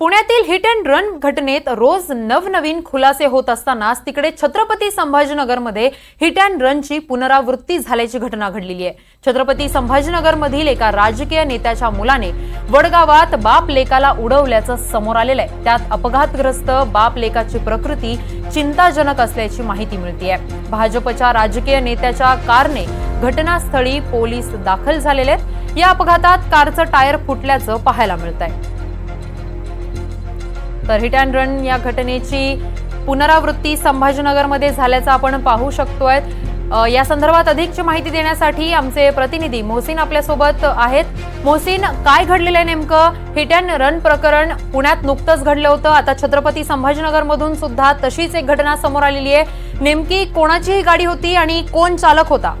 पुण्यातील hit and run घटनेत रोज नवनवीन खुलासे होत असतानाच तिकडे छत्रपती संभाजीनगरमध्ये हिट अँड रनची पुनरावृत्ती झाल्याची घटना घडलेली आहे. छत्रपती संभाजीनगरमधील एका राजकीय नेत्याच्या मुलाने वडगावात बाप लेकाला उडवल्याचं समोर आलेलं आहे. त्यात अपघातग्रस्त बाप लेकाची प्रकृती चिंताजनक असल्याची माहिती मिळते भाजपच्या राजकीय नेत्याच्या कारने घटनास्थळी पोलीस दाखल झालेले आहेत. या अपघातात कारचं टायर फुटल्याचं पाहायला मिळत आहे तर हिट अँड रन या घटनेची पुनरावृत्ती संभाजीनगरमध्ये झाल्याचं आपण पाहू शकतोय. या संदर्भात अधिकची माहिती देण्यासाठी आमचे प्रतिनिधी मोहसिन आपल्यासोबत आहेत. मोहसिन काय घडलेलं आहे नेमकं? हिट अँड रन प्रकरण पुण्यात नुकतंच घडलं होतं. आता छत्रपती संभाजीनगरमधून सुद्धा तशीच एक घटना समोर आलेली आहे. नेमकी कोणाची ही गाडी होती आणि कोण चालक होता?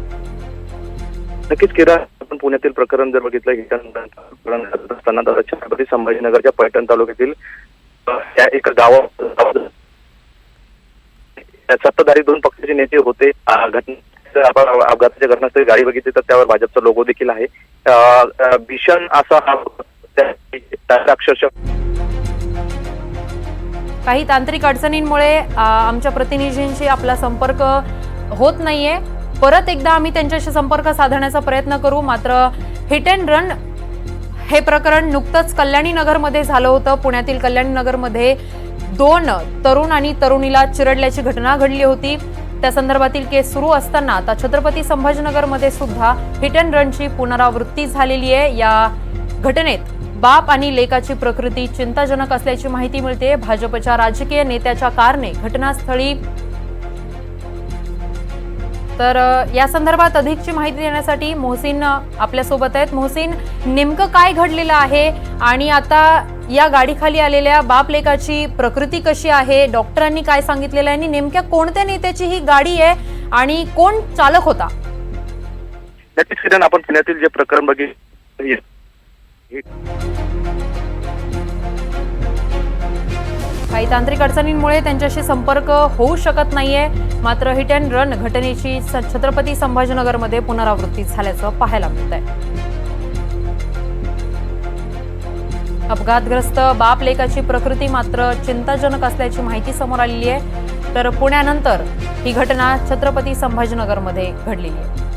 नक्कीच किरा आपण पुण्यातील प्रकरण जर बघितलं हिटन प्रकरण असताना छत्रपती संभाजीनगरच्या पैठण तालुक्यातील त्या एका गावात सत्ताधारी दोन पक्षाचे नेते होते. घटना आपण अपघाताच्या घटनास्थळी गाडी बघितली तर त्यावर भाजपचा लोगो देखील आहे. भीषण असा अक्षरशः काही तांत्रिक अडचणींमुळे आमच्या प्रतिनिधींशी आपला संपर्क होत नाहीये. परत एकदा आम्ही त्यांच्याशी संपर्क साधण्याचा प्रयत्न करू. मात्र हिट अँड रन हे प्रकरण नुकतंच कल्याणी नगरमध्ये झालं होतं. पुण्यातील कल्याणी नगरमध्ये दोन तरुण आणि तरुणीला चिरडल्याची घटना घडली होती. त्या संदर्भातील केस सुरू असताना आता छत्रपती संभाजीनगरमध्ये सुद्धा हिट अँड रनची पुनरावृत्ती झालेली आहे. या घटनेत बाप आणि लेकाची प्रकृती चिंताजनक असल्याची माहिती मिळते. भाजपच्या राजकीय नेत्याच्या कारने घटनास्थळी तर या संदर्भात अधिकची माहिती देण्यासाठी मोहसिन आपल्यासोबत आहेत. मोहसिन नेमकं काय घडलेलं आहे? आणि आता या गाडीखाली आलेल्या बाप लेकाची प्रकृती कशी आहे? डॉक्टरांनी काय सांगितलेलं आहे? आणि नेमक्या कोणत्या नेत्याची ही गाडी आहे? आणि कोण चालक होता? आपण पुण्यातील जे प्रकरण बघितलं काही तांत्रिक अडचणींमुळे त्यांच्याशी संपर्क होऊ शकत नाहीये. मात्र हिट अँड रन घटनेची स- छत्रपती संभाजीनगरमध्ये पुनरावृत्ती झाल्याचं पाहायला मिळत आहे अपघातग्रस्त बाप लेकाची प्रकृती मात्र चिंताजनक असल्याची माहिती समोर आलेली आहे. तर पुण्यानंतर ही घटना छत्रपती संभाजीनगरमध्ये घडलेली आहे.